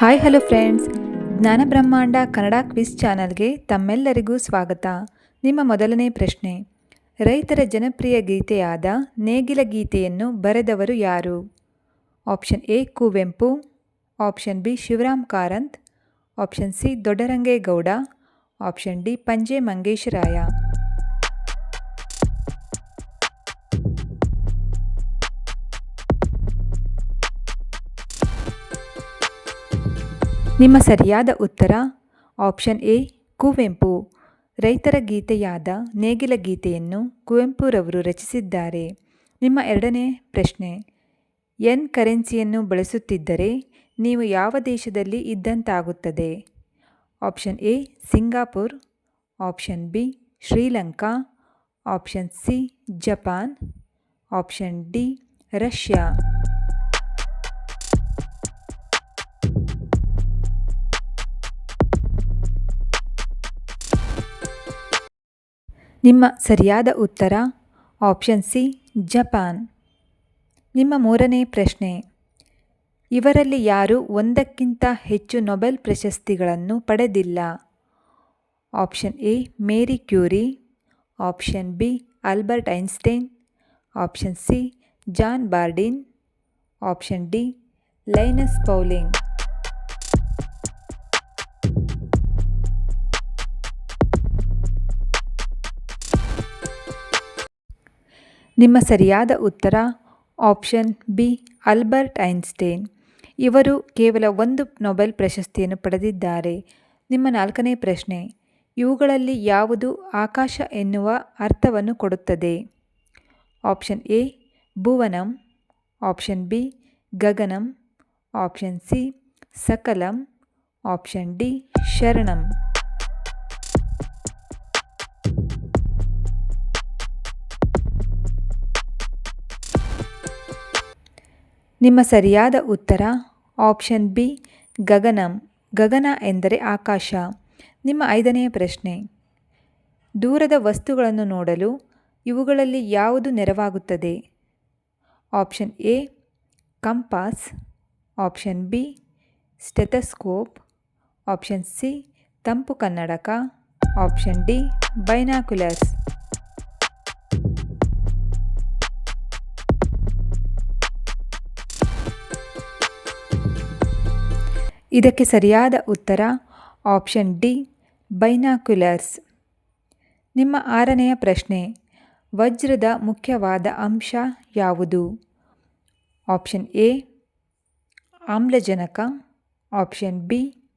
Hi, hello friends. ಜ್ಞಾನ ಬ್ರಹ್ಮಾಂಡ Kannada quiz ಚಾನಲ್ಗೆ ತಮ್ಮೆಲ್ಲರಿಗೂ ಸ್ವಾಗತ. ನಿಮ್ಮ ಮೊದಲನೇ ಪ್ರಶ್ನೆ. ರೈತರ ಜನಪ್ರಿಯ ಗೀತೆಯಾದ ನೇಗಿಲ ಗೀತೆಯನ್ನು ಬರೆದವರು ಯಾರು? Option A, Kuvempu. Option B, Shivaram Karanth. Option C, Doddarangegowda. Option D Panje Mangesharaya. ನಿಮ್ಮ ಸರಿಯಾದ ಉತ್ತರ, ಆಪ್ಷನ್ ಎ, ಕುವೆಂಪು. ರೈತರ ಗೀತೆಯಾದ ನೇಗಿಲ ಗೀತೆಯನ್ನು ಕುವೆಂಪುರವರು ರಚಿಸಿದ್ದಾರೆ. ನಿಮ್ಮ ಎರಡನೇ ಪ್ರಶ್ನೆ, ಎನ್ ಕರೆನ್ಸಿಯನ್ನು ಬಳಸುತ್ತಿದ್ದರೆ ನೀವು ಯಾವ ದೇಶದಲ್ಲಿ ಇದ್ದಂತಾಗುತ್ತದೆ? Option A, Singapore. Option B, Sri Lanka. Option C, Japan. Option D, Russia. ನಿಮ್ಮ ಸರಿಯಾದ ಉತ್ತರ ಆಪ್ಷನ್ ಸಿ ಜಪಾನ್. ನಿಮ್ಮ ಮೂರನೇ ಪ್ರಶ್ನೆ, ಇವರಲ್ಲಿ ಯಾರು ಒಂದಕ್ಕಿಂತ ಹೆಚ್ಚು ನೊಬೆಲ್ ಪ್ರಶಸ್ತಿಗಳನ್ನು ಪಡೆದಿಲ್ಲ? Option A Marie Curie. Option B Albert Einstein. Option C John Bardeen. Option D Linus Pauling. ನಿಮ್ಮ ಸರಿಯಾದ ಉತ್ತರ ಆಪ್ಷನ್ ಬಿ ಅಲ್ಬರ್ಟ್ ಐನ್ಸ್ಟೈನ್. ಇವರು ಕೇವಲ ಒಂದು ನೊಬೆಲ್ ಪ್ರಶಸ್ತಿಯನ್ನು ಪಡೆದಿದ್ದಾರೆ. ನಿಮ್ಮ ನಾಲ್ಕನೇ ಪ್ರಶ್ನೆ, ಇವುಗಳಲ್ಲಿ ಯಾವುದು ಆಕಾಶ ಎನ್ನುವ ಅರ್ಥವನ್ನು ಕೊಡುತ್ತದೆ? ಆಪ್ಷನ್ ಎ, ಭುವನಂ. ಆಪ್ಷನ್ ಬಿ, ಗಗನಂ. ಆಪ್ಷನ್ ಸಿ, ಸಕಲಂ. ಆಪ್ಷನ್ ಡಿ, ಶರಣಂ. ನಿಮ್ಮ ಸರಿಯಾದ ಉತ್ತರ? Option B, Gaganam. ಗಗನ ಎಂದರೆ ಆಕಾಶ. ನಿಮ್ಮ ಐದನೆಯ ಪ್ರಶ್ನೆ. ದೂರದ ವಸ್ತುಗಳನ್ನು ನೋಡಲು ಇವುಗಳಲ್ಲಿ ಯಾವುದು ನೆರವಾಗುತ್ತದೆ? Option A, compass. Option B, stethoscope. Option C, ತಂಪು ಕನ್ನಡಕ. ಆಪ್ಷನ್ ಡಿ ಬೈನಾಕ್ಯುಲರ್ಸ್ ಇದಕ್ಕೆ ಸರಿಯಾದ ಉತ್ತರ ಆಪ್ಷನ್ ಡಿ, ಬೈನಾಕ್ಯುಲರ್ಸ್. ನಿಮ್ಮ ಆರನೆಯ ಪ್ರಶ್ನೆ, ವಜ್ರದ ಮುಖ್ಯವಾದ ಅಂಶ ಯಾವುದು? ಆಪ್ಷನ್ ಎ, ಆಮ್ಲಜನಕ. ಆಪ್ಷನ್ ಬಿ,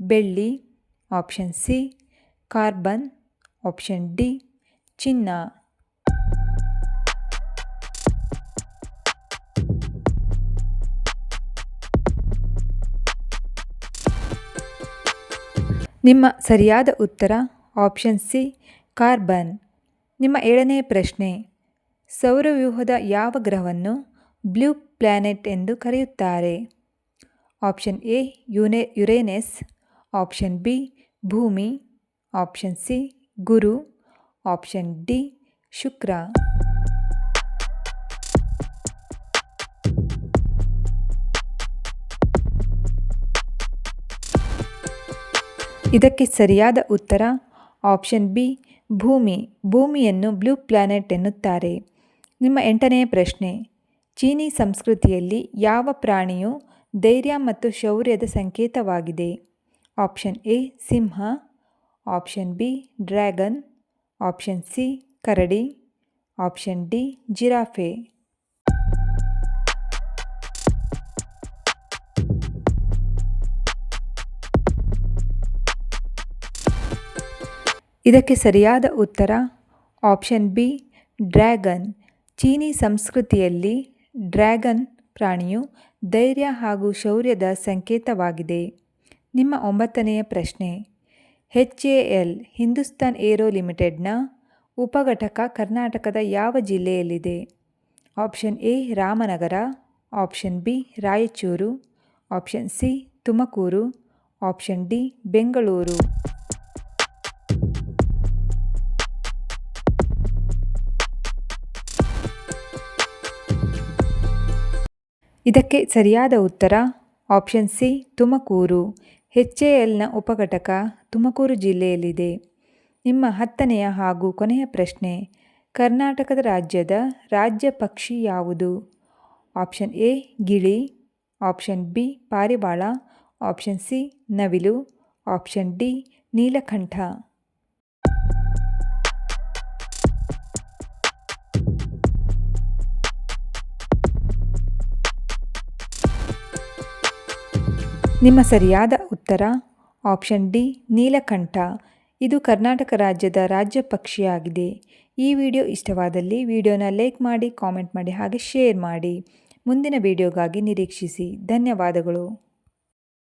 ಬೆಳ್ಳಿ. Option C, carbon. Option D, ಚಿನ್ನ. ನಿಮ್ಮ ಸರಿಯಾದ ಉತ್ತರ ಆಪ್ಷನ್ ಸಿ, ಕಾರ್ಬನ್. ನಿಮ್ಮ ಏಳನೇ ಪ್ರಶ್ನೆ, ಸೌರವ್ಯೂಹದ ಯಾವ ಗ್ರಹವನ್ನು ಬ್ಲೂ ಪ್ಲ್ಯಾನೆಟ್ ಎಂದು ಕರೆಯುತ್ತಾರೆ? ಆಪ್ಷನ್ ಎ, ಯುನೆ, ಯುರೇನೆಸ್. ಆಪ್ಷನ್ ಬಿ, ಭೂಮಿ. ಆಪ್ಷನ್ ಸಿ, ಗುರು. ಆಪ್ಷನ್ ಡಿ, ಶುಕ್ರ. ಇದಕ್ಕೆ ಸರಿಯಾದ ಉತ್ತರ ಆಪ್ಷನ್ ಬಿ, ಭೂಮಿ. ಭೂಮಿಯನ್ನು ಬ್ಲೂ ಪ್ಲಾನೆಟ್ ಎನ್ನುತ್ತಾರೆ. ನಿಮ್ಮ ಎಂಟನೆಯ ಪ್ರಶ್ನೆ. ಚೀನೀ ಸಂಸ್ಕೃತಿಯಲ್ಲಿ ಯಾವ ಪ್ರಾಣಿಯು ಧೈರ್ಯ ಮತ್ತು ಶೌರ್ಯದ ಸಂಕೇತವಾಗಿದೆ? Option A, Simha. Option B, dragon. Option C, Karadi. Option D, giraffe. ಇದಕ್ಕೆ ಸರಿಯಾದ ಉತ್ತರ ಆಪ್ಷನ್ ಬಿ, ಡ್ರ್ಯಾಗನ್. ಚೀನಿ ಸಂಸ್ಕೃತಿಯಲ್ಲಿ ಡ್ರ್ಯಾಗನ್ ಪ್ರಾಣಿಯು ಧೈರ್ಯ ಹಾಗೂ ಶೌರ್ಯದ ಸಂಕೇತವಾಗಿದೆ. ನಿಮ್ಮ ಒಂಬತ್ತನೆಯ ಪ್ರಶ್ನೆ. H A L, Hindustan aero ಲಿಮಿಟೆಡ್ನ ಉಪಘಟಕ ಕರ್ನಾಟಕದ ಯಾವ ಜಿಲ್ಲೆಯಲ್ಲಿದೆ? Option A, Ramanagara. Option B, Raichur. Option C, Tumkur. Option D, Bengaluru. ಇದಕ್ಕೆ ಸರಿಯಾದ ಉತ್ತರ option C Tumkur. H A ಎಲ್ನ ಉಪಘಟಕ ತುಮಕೂರು ಜಿಲ್ಲೆಯಲ್ಲಿದೆ. ನಿಮ್ಮ ಹತ್ತನೆಯ ಹಾಗೂ ಕೊನೆಯ ಪ್ರಶ್ನೆ, ಕರ್ನಾಟಕದ ರಾಜ್ಯದ ರಾಜ್ಯ ಪಕ್ಷಿ ಯಾವುದು? ಆಪ್ಷನ್ ಎ, ಗಿಳಿ. ಆಪ್ಷನ್ ಬಿ, ಪಾರಿವಾಳ. ಆಪ್ಷನ್ ಸಿ, ನವಿಲು. ಆಪ್ಷನ್ ಡಿ, ನೀಲಕಂಠ. ನಿಮ್ಮ ಸರಿಯಾದ ಉತ್ತರ, ಆಪ್ಷನ್ ಡಿ, ನೀಲಕಂಠ. ಇದು ಕರ್ನಾಟಕ ರಾಜ್ಯದ ರಾಜ್ಯ ಪಕ್ಷಿಯಾಗಿದೆ. ಈ ವಿಡಿಯೋ ಇಷ್ಟವಾದಲ್ಲಿ ವಿಡಿಯೋನ ಲೈಕ್ ಮಾಡಿ, ಕಾಮೆಂಟ್ ಮಾಡಿ ಹಾಗೆ ಶೇರ್ ಮಾಡಿ. ಮುಂದಿನ ವಿಡಿಯೋಗಾಗಿ ನಿರೀಕ್ಷಿಸಿ. ಧನ್ಯವಾದಗಳು.